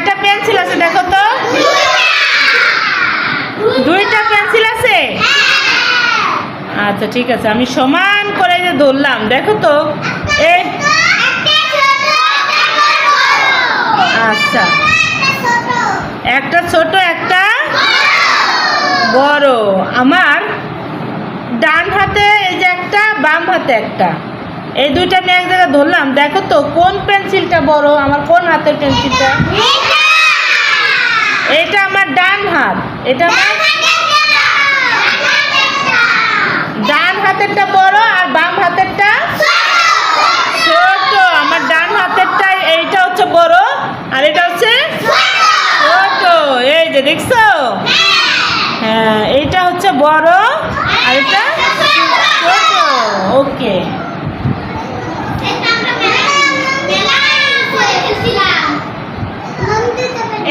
কয়টা পেন্সিল আছে দেখো তো? দুইটা পেন্সিল আছে? আচ্ছা ঠিক আছে। আমি সমান করে যে ধরলাম। দেখো তো। এ আচ্ছা। একটা ছোট, একটা বড়। আমার ডান হাতে এই যে একটা, বাম হাতে একটা। এই দুইটা আমি এক জায়গায় ধরলাম। দেখো তো, কোন পেন্সিলটা বড়? আমার কোন হাতের পেন্সিলটা? এটা আমার ডান হাত। এটা আমার ডান হাতেরটা বড় আর বাম হাতেরটা ছোট। আমার ডান হাতেরটা এইটা হচ্ছে বড় আর এটা হচ্ছে ছোট। এই যে দেখছ? হ্যাঁ এইটা হচ্ছে বড় আর এটা ছোট। ওকে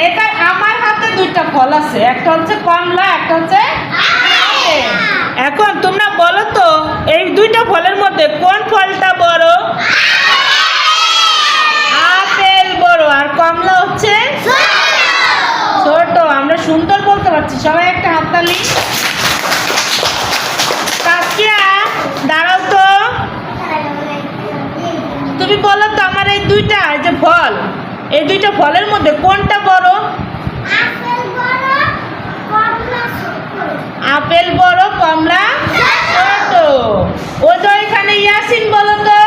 এটা আমার হাতে দুইটা ফল আছে? একটা হচ্ছে কমলা, একটা হচ্ছে এখন তোমরা বলো তো, এই দুইটা ফলের মধ্যে কোন ফলটা বড়? আপেল বড়, আর কমলা হচ্ছে ছোট। আমরা সুন্দর বলতে পারছি, সবাই একটা হাততালি তাকিয়া দাঁড়াও তো। তুমি বলো তো আমার এই দুইটা যে ফল, এই দুইটা ফলের মধ্যে কোনটা বড় আপেল বড় কমলা ছোট ও যে এখানে ইয়াসিন বলো তো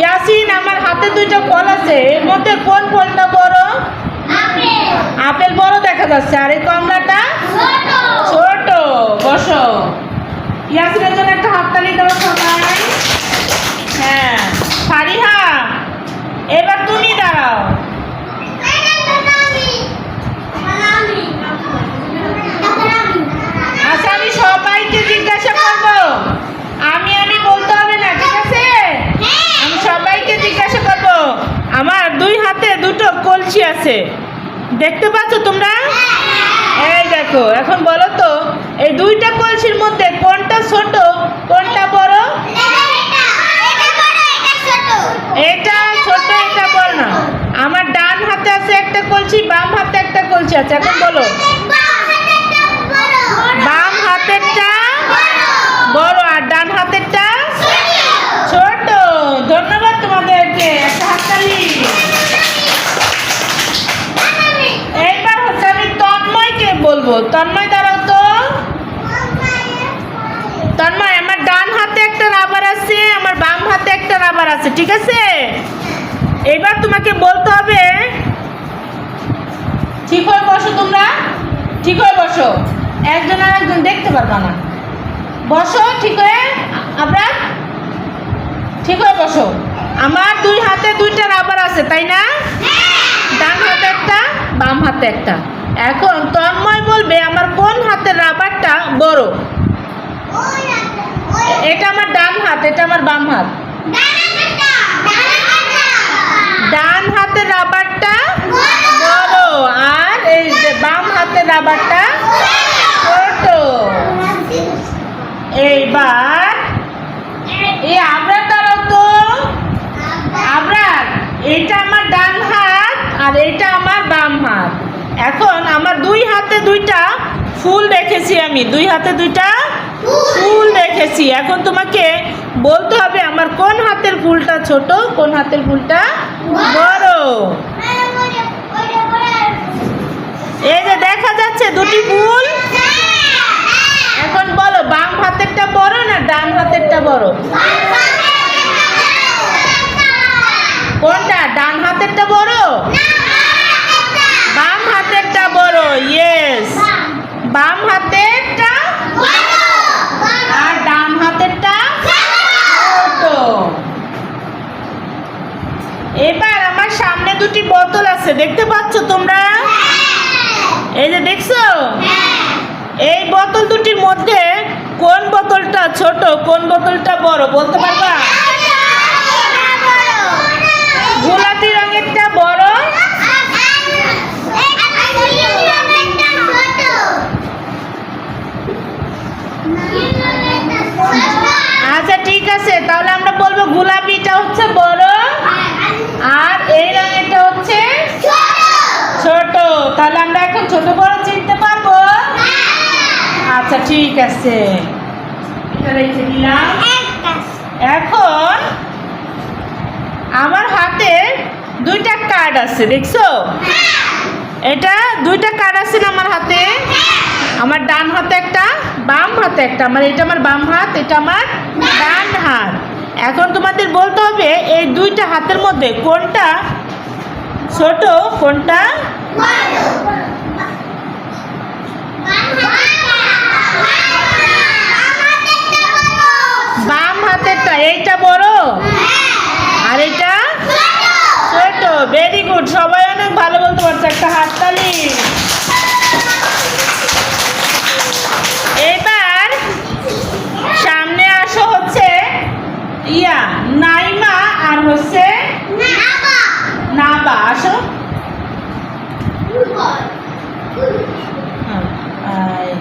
ইয়াসিন আমার হাতে দুইটা ফল আছে এর মধ্যে কোন ফলটা বড়? আপেল। বড় দেখা যাচ্ছে আর এই কমলাটা? ছোট বসো। ইয়াসিনের জন্য একটা হাততালি দাও সবাই হ্যাঁ ফারিহা এবার তুমি দাঁড়াও আচ্ছা আমি সবাইকে জিজ্ঞাসা করব আমি আমি বলতে হবে না ঠিক আছে আমি সবাইকে জিজ্ঞাসা করব আমার দুই হাতে কলসি আছে। দেখতে পাচ্ছ তোমরা? এই দেখো, এখন বলো তো, এই দুইটা কলসির মধ্যে কোনটা ছোট, কোনটা বড়? এটা ছোট, এটা বড় না। আমার ডান হাতে আছে একটা কলসি, বাম হাতে একটা কলসি আছে, এখন বলো বাম হাতেরটা বড় আর ডান হাতেরটা ছোট ধন্যবাদ তোমাদেরকে একটা হাততালি এইবার হচ্ছে আমি বলব তন্ময় দাঁড়াও তো তন্ময়, আমার ডান হাতে একটা রাবার আছে, আমার বাম হাতে একটা রাবার আছে, ঠিক আছে? এবার তোমাকে বলতে হবে, ঠিক হয়ে বসো তোমরা, ঠিক হয়ে বসো। একজন আর একজন দেখতে পারবা না। বসো, ঠিক হয়ে, আমরা ঠিক হয়ে বসো। আমার দুই হাতে দুইটা রাবার আছে, তাই না? ডান হাতে একটা, বাম হাতে একটা। এখন তন্ময় বলবে, আমার কোন হাতের রাবারটা বড়? এটা আমার ডান হাত, এটা আমার বাম হাত। ডান হাতের রাবারটা বড়। আর এই বাম হাতের রাবারটা ছোট এইবার এই আমরা দাঁড়াও তো আমরা এটা আমার ডান হাত আর এটা আমার বাম হাত এখন আমার দুই হাতে দুইটা ফুল রেখেছি আমি, দুই হাতে দুইটা ফুল রেখেছি এখন তোমাকে বলতে হবে আমার কোন হাতের ফুলটা ছোট, কোন হাতের ফুলটা বড়? এই যে দেখা যাচ্ছে দুটি ফুল। এখন বলো, বাম হাতেরটা বড় না ডান হাতেরটা বড় কোনটা ডান হাতেরটা বড় বাম হাতেরটা বড় ইয়েস বাম হাতেরটা আর ডান হাতেরটা ছোট এবার আমার সামনে দুটি বোতল আছে দেখতে পাচ্ছ তোমরা? এই যে দেখছ? এই বোতল দুটির মধ্যে কোন বোতলটা ছোট কোন বোতলটা বড় বলতে পারবা? গোলাপি রঙেরটা বড়। আচ্ছা ঠিক আছে তাহলে আমরা বলব গোলাপিটা হচ্ছে বড় আর এই রঙেরটা হচ্ছে ছোট বড় চিনতে পারব? আচ্ছা ঠিক আছে। এখন আমার হাতে দুইটা কার্ড আছে দেখছ? এটা দুইটা কার্ড আছে না আমার হাতে? আমার ডান হাতে একটা বাম হাতে একটা। আমার এটা আমার বাম হাত এটা আমার ডান হাত। এখন তোমাদের বলতে হবে এই দুইটা হাতের মধ্যে কোনটা ছোট কোনটা বাম হাতেরটা এইটা বড়? আর এটা ছোট। ভেরি গুড সবাই অনেক ভালো বলতে পারছে একটা হাততালি এবার সামনে আসো হচ্ছে ইয়া নাইমা আর হচ্ছে নাবা আসো হ্যাঁ, এই।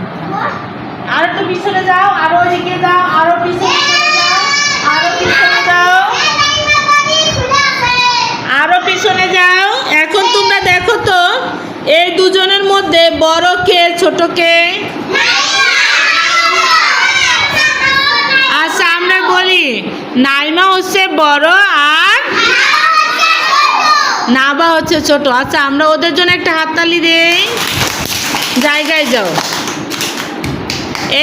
আর একটু পিছনে যাও আরও ওইদিকে যাও আরও পিছনে চলে যাও আরও পিছনে যাও আরও পিছনে যাও এখন তোমরা দেখো তো এই দুজনের মধ্যে বড় কে, ছোট কে? আচ্ছা আমরা বলি, নাইমা হচ্ছে বড় আর নাবা হচ্ছে ছোট। আচ্ছা আমরা ওদের জন্য একটা হাততালি দেই। জায়গায় যাও।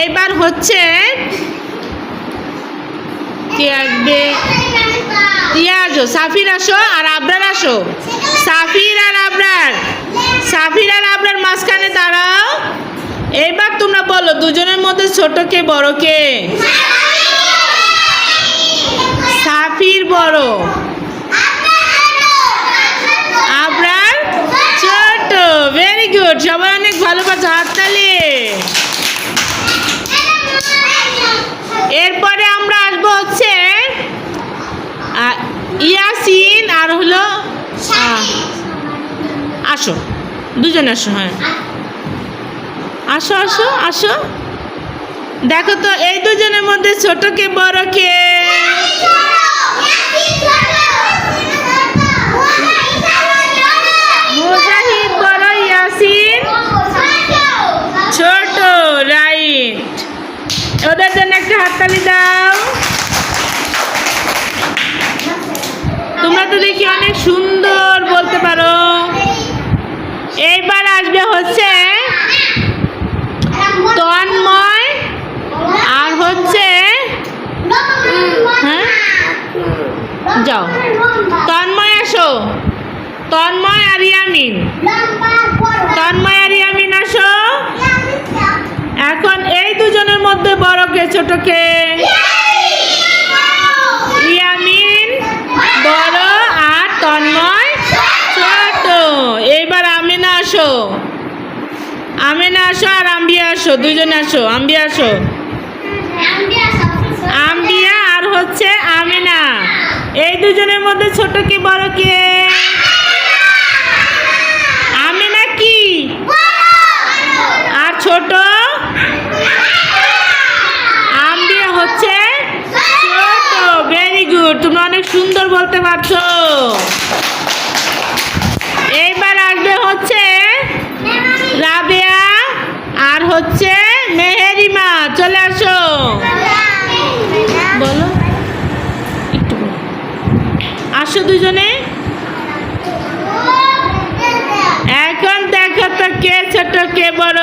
এইবার হচ্ছে কে আসবে? ইয়া আসো সাফির আসো আর আবরার আসো। সাফির আর আবরার সাফির আর আবরার মাঝখানে দাঁড়াও এইবার তোমরা বলো দুজনের মধ্যে ছোট কে, বড় কে? সাফির বড়। আবরার ছোট। ভেরি গুড সবাই অনেক ভালো পাচ্ছে হাততালি। এরপরে আমরা আসব হচ্ছে ইয়াসিন আর হলো আসো। দুজন আসো হ্যাঁ। আসো আসো আসো। দেখো তো, এই দুজনের মধ্যে ছোট কে, বড় কে? ওদের জন্য একটা হাততালি দাও। তোমরা তো দেখি অনেক সুন্দর বলতে পারো এইবার আসবে হচ্ছে তন্ময় আর হচ্ছে হ্যাঁ যাও তন্ময় আসো তন্ময় আর ইয়ামিন। তন্ময় আর আসো। এখন এই দুজনের মধ্যে বড় কে, ছোট কে? ইয়ামিন, বড় আর তন্ময় এইবার আমিনা আসো। আসো আর আসো আসো। আসো। আম্বিয়া আর হচ্ছে আমিনা। এই দুজনের মধ্যে ছোট কি, বড় কে আমিনা কি আর ছোট আম্বিয়া হচ্ছে ছোট ভেরি গুড তোমরা অনেক সুন্দর বলতে পারছ। এইবার আসবে হচ্ছে রাবেয়া আর হচ্ছে মেহেরিমা। চলে আসো। বলো। একটু আসো দুজনে। এখন দেখো তো কে ছোট, কে বড়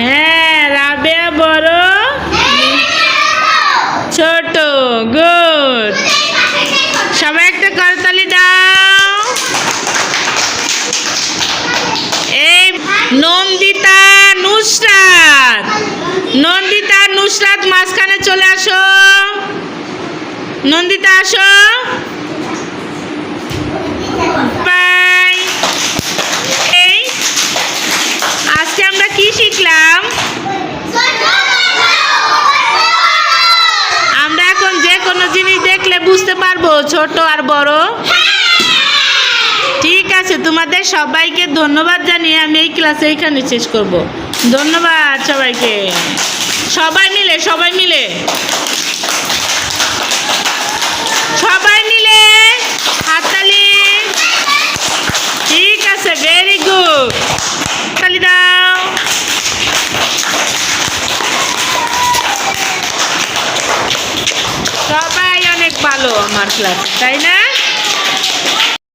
হ্যাঁ রাবেয়া বড় ছোট গুড সবাই একটা করতালি দাও এই নন্দিতা নুসরাত। নন্দিতা নুসরাত মাঝখানে চলে আসো। নন্দিতা আসো। আজকে আমরা কি শিখলাম আমরা এখন যে কোনো জিনিস বুঝতে পারব ছোট আর বড়। ঠিক আছে তোমাদের সবাইকে ধন্যবাদ জানিয়ে আমি এই ক্লাস এইখানে শেষ করব। ধন্যবাদ সবাইকে। সবাই মিলে সবাই মিলে। ক্লাস তাই না?